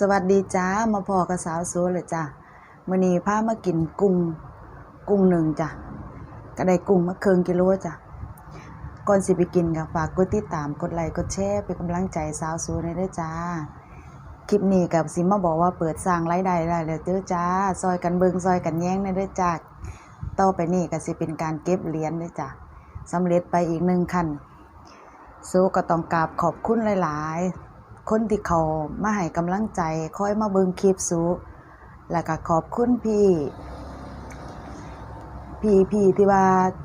สวัสดีจ้ามาพอกับสาวสวยเลยจ้ามื้อนี้พามากินกุ้งกุ้งหนึ่งจ้ะก็ได้กุ้งมาครึ่งกิโลจ้ะก่อนสิไปกินก็ฝากกดติดตามกดไลค์กดแชร์เป็นกำลังใจสาวสวยในเด้จ้าคลิปนี้กับสิมาบอกว่าเปิดสร้างรายได้ได้แล้วเด้อจ้า ซอยกันเบิงซอยกันแย้งในเด้อจ้าต่อไปนี้ก็สิเป็นการเก็บเหรียญเด้จ้าสำเร็จไปอีกหนึ่งขั้นสู้ก็ต้องกราบขอบคุณหลาย ๆ คนที่เขามาให้กำลังใจคอยมาเบิงคลิปสูแล้วก็ขอบคุณพี่พี่พี่ที่ว่า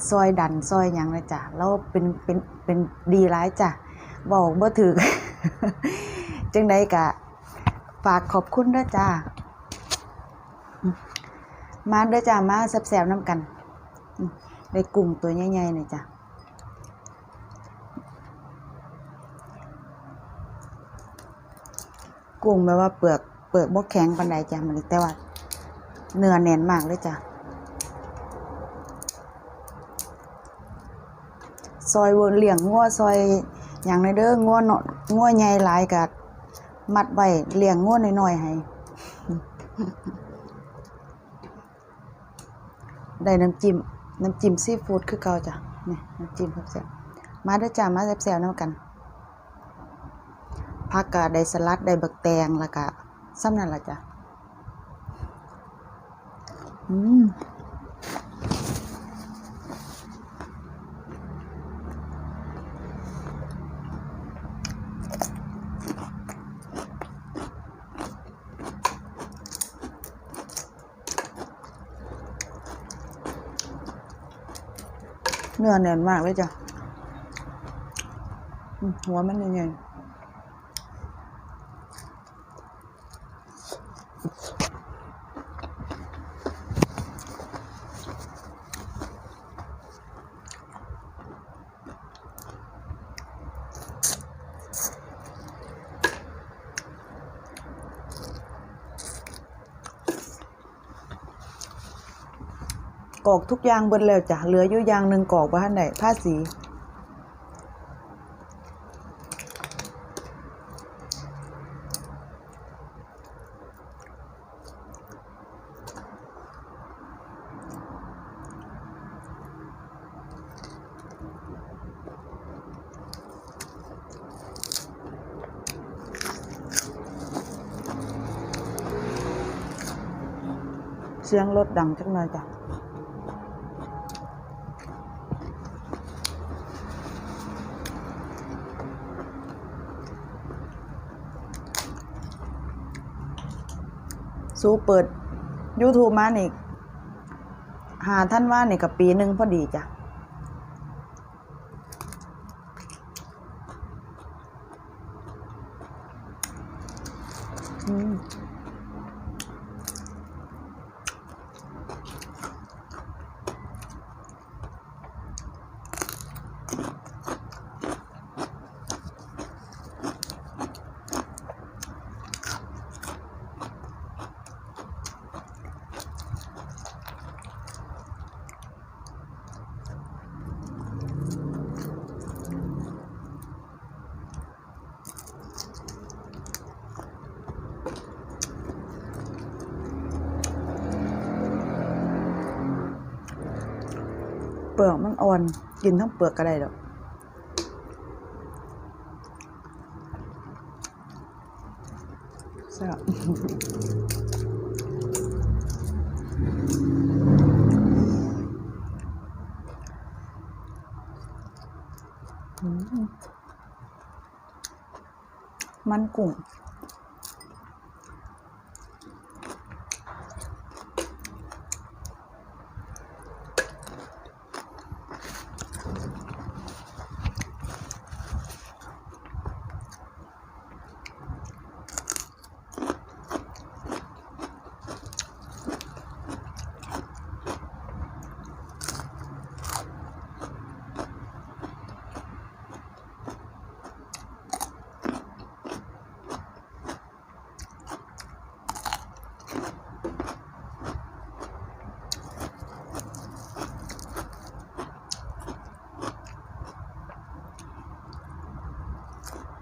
ซอยดันซอยยังนะจ้ะแล้วเป็นเป็นเป็นดีร้ายจ้ะบอกบ่ถึกจังใดกะ ฝากขอบคุณด้วยจ้ามาด้อจ้ามาแซ่บๆน้ำกันอืมได้กุ้งตัวใหญ่ๆหน่อยจ้ะ กุ้งแปลว่าเปลือกเปลือกบ่แข็งปานใดจ้ะมันแต่ว่าเนื้อแน่นมากเลยจ้ะซอยเวิร์เลี้ยงงัวซอยอย่างในเด้องัวเนาะงัวใหญ่หลายกะมัดไว้เลี้ยงงัวน้อยๆให้ได้น้ำจิ้มน้ำจิ้มซีฟู้ดคือเก่าจ้ะนี่น้ำจิ้มแซ่บๆมาด้อจ้ามาแซ่บๆนำกัน ผักก็ได้สลัดได้บักแตงแล้วก็ซ้ำนั่นล่ะจ้ะอืมเนื้อแน่นมากเลยจ้ะหัวมันยังไง อกทุกอย่างเบิดแล้วจ้ะเหลืออยู่อย่างหนึ่งกรอกบ้านไหนผ้าสีเสียงรถดังจักหน่อยจ้ะ สู้เปิด YouTube มานี่หาท่านว่านี่กับปีหนึ่งพอดีจ้ะอืม ลือกมันอ่อน กินทั้งเปลือกก็ได้ดอกแซ่บอืมมันกุ้ง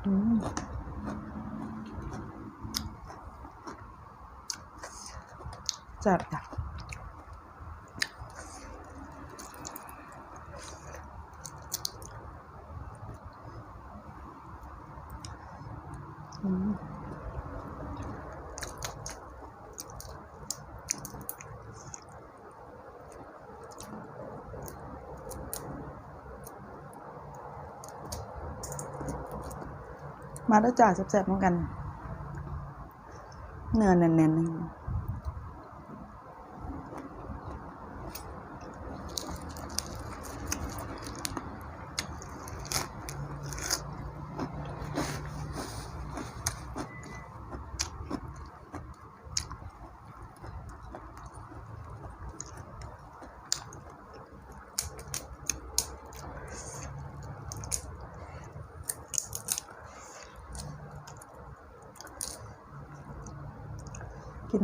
อืม ซ่บ จ้ะอืมมาแล้วจ้าแซ่บๆเหมือนกัน เนื้อแน่นๆ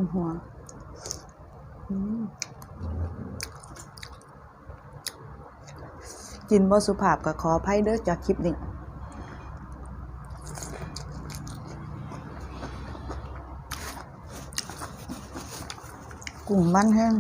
นหัวกินบ่สุภาพก็ขออภัยเด้อจากคลิปนี้กุ้งมันแห้ง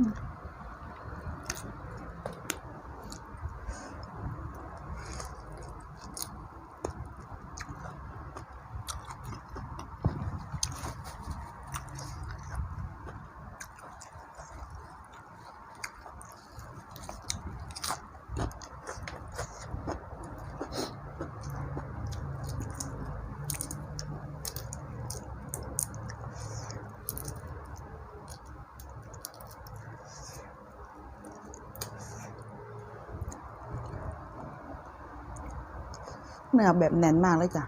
Mm-hmm. เนื้อแบบแน่นมากเลยจ้ะ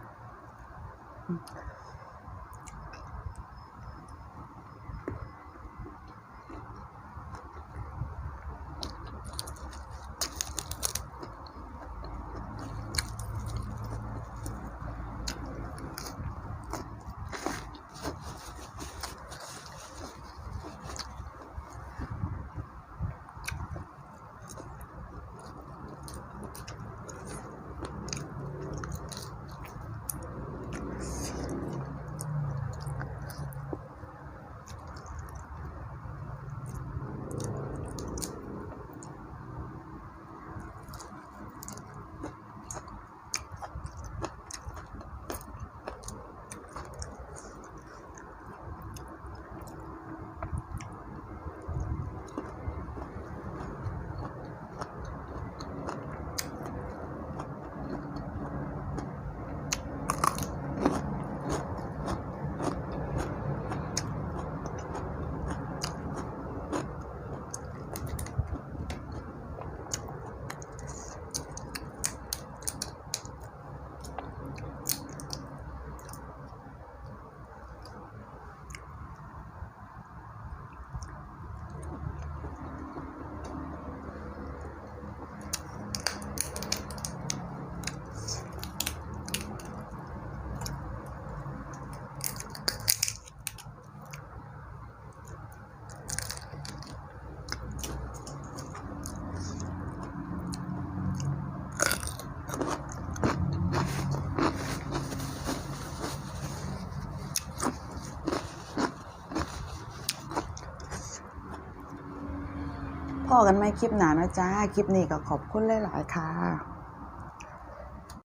พอกันไหมคลิปหนานะจ้า คลิปนี้ก็ขอบคุณหลาย ๆ ค่ะ